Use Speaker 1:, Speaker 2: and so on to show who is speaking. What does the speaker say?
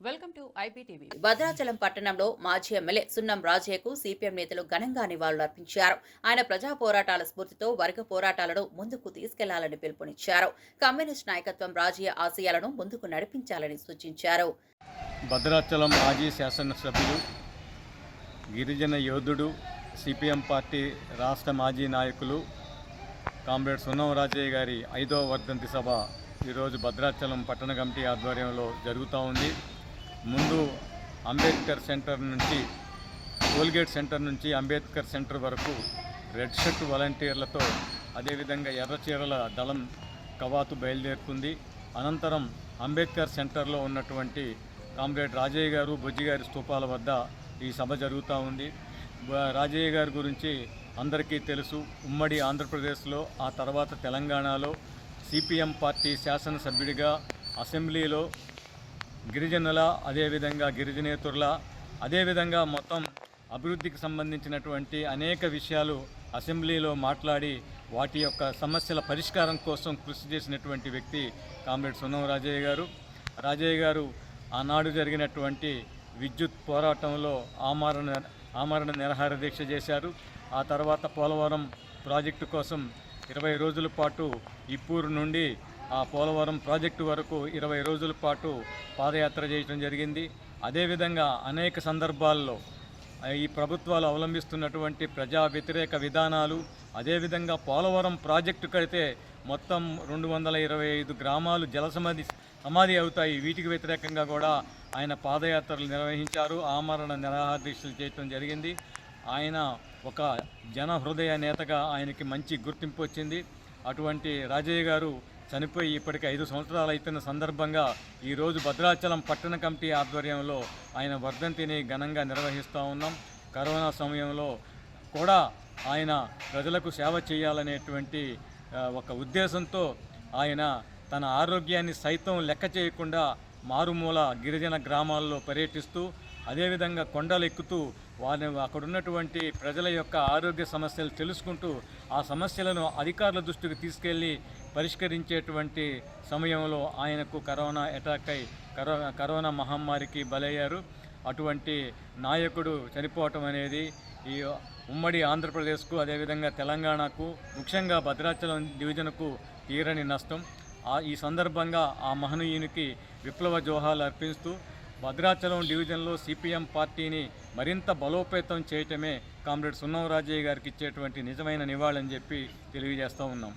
Speaker 1: Welcome to IPTV.
Speaker 2: Bhadrachalam పట్టణంలో మాజీ MLA సున్నం రాజయ్యకు సిపిఎం నేతలు ఘనంగా నివాళులర్పించారు ఆయన ప్రజా పోరాటాల స్ఫూర్తితో వర్గ పోరాటాలను ముందుకు తీసుకెళ్ళాలని పిలుపునిచ్చారు. కమ్యూనిస్ట్ నాయకత్వం రాజయ్య ఆశయాలను ముందుకు నడిపించాలని సూచించారు.
Speaker 3: భద్రాచలం మాజీ శాసనసభ్యులు గిరిజన యోధుడు సిపిఎం పార్టీ రాష్ట్ర మాజీ నాయకులు కామ్రేడ్ సున్నం రాజయ్య గారి ఐదవ వర్ధంతి సభ ఈరోజు భద్రాచలం పట్టణ కమిటీ ఆధ్వర్యంలో జరుగుతూ ఉంది. ముందు అంబేద్కర్ సెంటర్ నుంచి టోల్గేట్ సెంటర్ నుంచి అంబేద్కర్ సెంటర్ వరకు రెడ్ షర్ట్ వాలంటీర్లతో అదేవిధంగా ఎర్రచీరల దళం కవాతు బయలుదేరుతుంది. అనంతరం అంబేద్కర్ సెంటర్లో ఉన్నటువంటి కామ్రేడ్ రాజయ్య గారు బొజ్జి గారి వద్ద ఈ సభ జరుగుతూ ఉంది. రాజయ్య గారి గురించి అందరికీ తెలుసు. ఉమ్మడి ఆంధ్రప్రదేశ్లో ఆ తర్వాత తెలంగాణలో సిపిఎం పార్టీ శాసనసభ్యుడిగా అసెంబ్లీలో గిరిజనుల అదేవిధంగా గిరిజనేతరుల అదేవిధంగా మొత్తం అభివృద్ధికి సంబంధించినటువంటి అనేక విషయాలు అసెంబ్లీలో మాట్లాడి వాటి యొక్క సమస్యల పరిష్కారం కోసం కృషి చేసినటువంటి వ్యక్తి కామ్రేడ్ సున్నం రాజయ్య గారు. రాజయ్య గారు ఆనాడు జరిగినటువంటి విద్యుత్ పోరాటంలో ఆమరణ ఆమరణ నిరహార దీక్ష చేశారు. ఆ తర్వాత పోలవరం ప్రాజెక్టు కోసం ఇరవై రోజుల పాటు ఇప్పూరు నుండి ఆ పోలవరం ప్రాజెక్టు వరకు ఇరవై రోజుల పాటు పాదయాత్ర చేయడం జరిగింది. అదేవిధంగా అనేక సందర్భాల్లో ఈ ప్రభుత్వాలు అవలంబిస్తున్నటువంటి ప్రజా వ్యతిరేక విధానాలు అదేవిధంగా పోలవరం ప్రాజెక్టు కడితే మొత్తం రెండు వందల ఇరవై ఐదు గ్రామాలు జలసమాధి సమాధి అవుతాయి. వీటికి వ్యతిరేకంగా కూడా ఆయన పాదయాత్రలు నిర్వహించారు. ఆమరణ నిరాహార దీక్షలు చేయటం జరిగింది. ఆయన ఒక జన హృదయ నేతగా ఆయనకి మంచి గుర్తింపు వచ్చింది. అటువంటి రాజయ్య గారు చనిపోయి ఇప్పటికి ఐదు సంవత్సరాలు అయితున్న సందర్భంగా ఈరోజు భద్రాచలం పట్టణ కమిటీ ఆధ్వర్యంలో ఆయన వర్ధంతిని ఘనంగా నిర్వహిస్తూ ఉన్నాం. కరోనా సమయంలో కూడా ఆయన ప్రజలకు సేవ చేయాలనేటువంటి ఒక ఉద్దేశంతో ఆయన తన ఆరోగ్యాన్ని సైతం లెక్క చేయకుండా మారుమూల గిరిజన గ్రామాల్లో పర్యటిస్తూ అదేవిధంగా కొండలు ఎక్కుతూ వారిని అక్కడ ఉన్నటువంటి ప్రజల యొక్క ఆరోగ్య సమస్యలు తెలుసుకుంటూ ఆ సమస్యలను అధికారుల దృష్టికి తీసుకెళ్ళి పరిష్కరించేటువంటి సమయంలో ఆయనకు కరోనా అటాక్ అయి కరో కరోనా మహమ్మారికి బలయ్యారు. అటువంటి నాయకుడు చనిపోవటం అనేది ఈ ఉమ్మడి ఆంధ్రప్రదేశ్కు అదేవిధంగా తెలంగాణకు ముఖ్యంగా భద్రాచలం డివిజన్కు తీరని నష్టం. ఈ సందర్భంగా ఆ మహనీయునికి విప్లవ జోహాలు అర్పిస్తూ భద్రాచలం డివిజన్లో సిపిఎం పార్టీని మరింత బలోపేతం చేయటమే కామ్రేడ్ సున్నం రాజయ్య గారికి ఇచ్చేటువంటి నిజమైన నివాళని చెప్పి తెలియజేస్తూ ఉన్నాం.